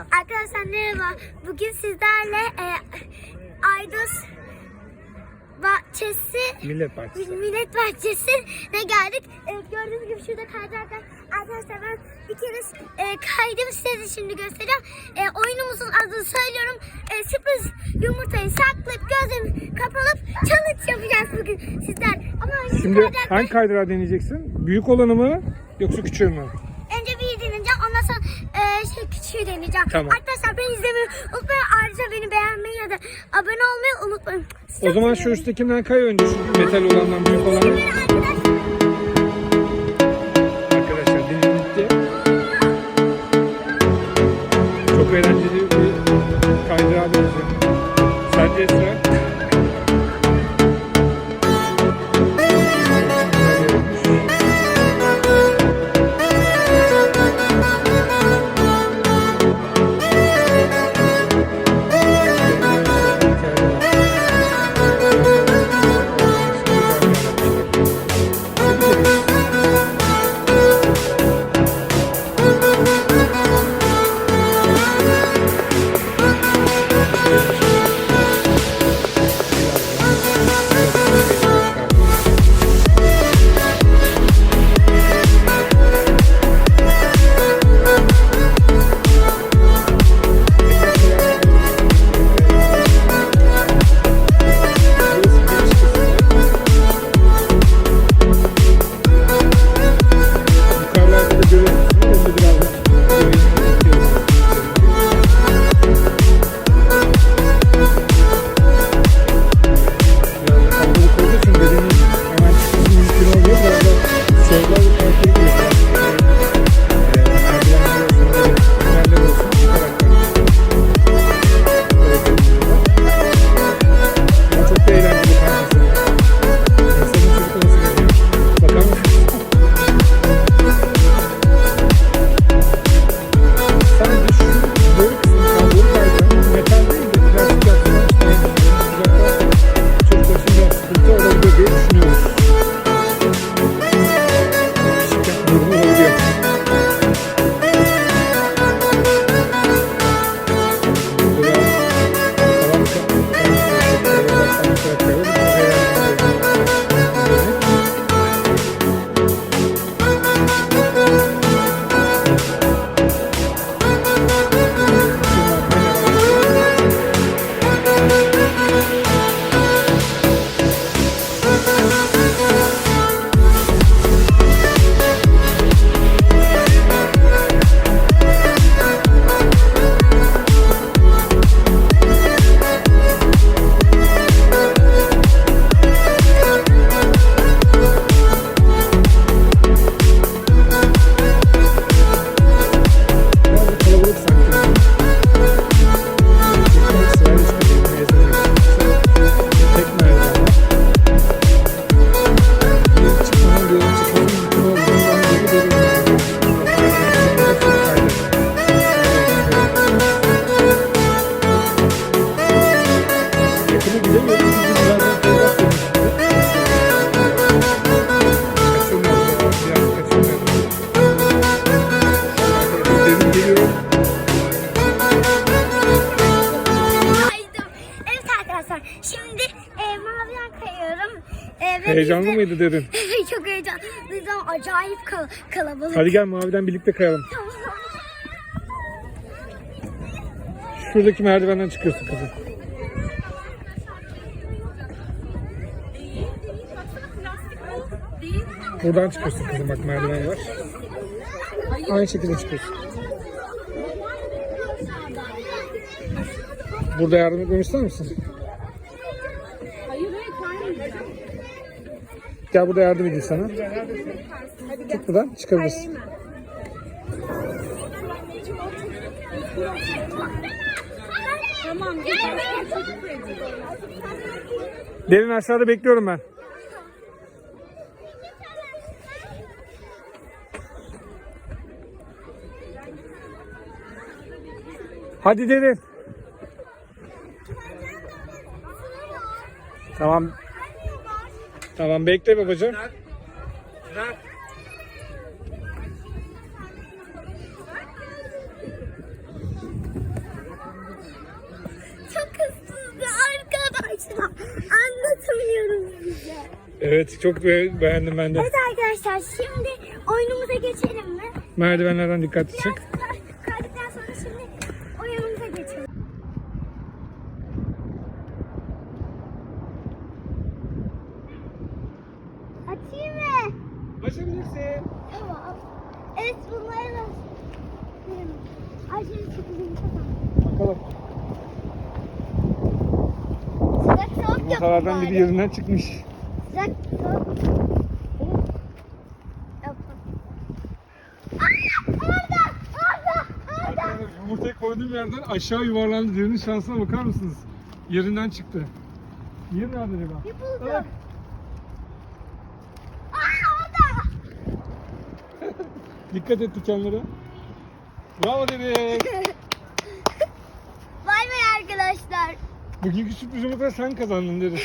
Arkadaşlar merhaba. Bugün sizlerle e, Aydız Bahçesi Millet Partisi. Millet Bahçesi'ne geldik. E, gördüğünüz gibi şurada kaydıraklar. Arkadaşlar ben bir kere e, kaydım size şimdi göstereceğim. E, oyunumuzun adını söylüyorum. E, sürpriz yumurtayı saklayıp gözlerimi kapalıp challenge yapacağız bugün sizler. Ama önce Şimdi kaydıraklar- hangi kaydırağı deneyeceksin? Büyük olanı mı yoksa küçüğü mü? Önce bir deneyeceğim ondan sonra e, şey Tamam. Arkadaşlar beni izlemeyi unutmayın. Ayrıca beni beğenmeyi ya da abone olmayı unutmayın. Sizi O zaman şu üsttekinden kay önce şu metal olandan büyük olanı. Arkadaşlar, deneyim bitti. Çok eğlenceli bir kaydırağa benziyor. Sence Esra? Arkadaşlar şimdi e, maviden kayıyorum. E, ve Heyecanlı biz de- mıydı derin? Çok heyecanlıydım. Acayip kal- kalabalık. Hadi gel maviden birlikte kayalım. Şuradaki merdivenden çıkıyorsun kızım. Buradan çıkıyorsun kızım bak merdiven var. Aynı şekilde çıkıyorsun. Burada yardım etmemi ister misin? Gel burada yardım edeyim sana. Tut buradan çıkabilirsin. Tamam. Derin aşağıda bekliyorum ben. Hadi derin. Tamam. Tamam bekle babacığım. Bırak. Çok hızlıydı arkadaşlar. Anlatamıyorum size. Evet çok beğendim ben de. Evet arkadaşlar şimdi oyunumuza geçelim mi? Merdivenlerden dikkatli çık. Biraz Başarabilirsin. Tamam. Evet bunları da... Ayşe'nin sürprizini kazandım. Bakalım. Sıcak soğuk yok Masalardan biri yerinden çıkmış. Sıcak soğuk. Yumurtayı koyduğum yerden aşağı yuvarlandı. Derinin şansına bakar mısınız? Yerinden çıktı. Yer nerede acaba? Bir buldum. Evet. Dikkat et dikenlere. Bravo dedi. Bay bay arkadaşlar. Bugünkü sürpriz yumurtayı sen kazandın deriz.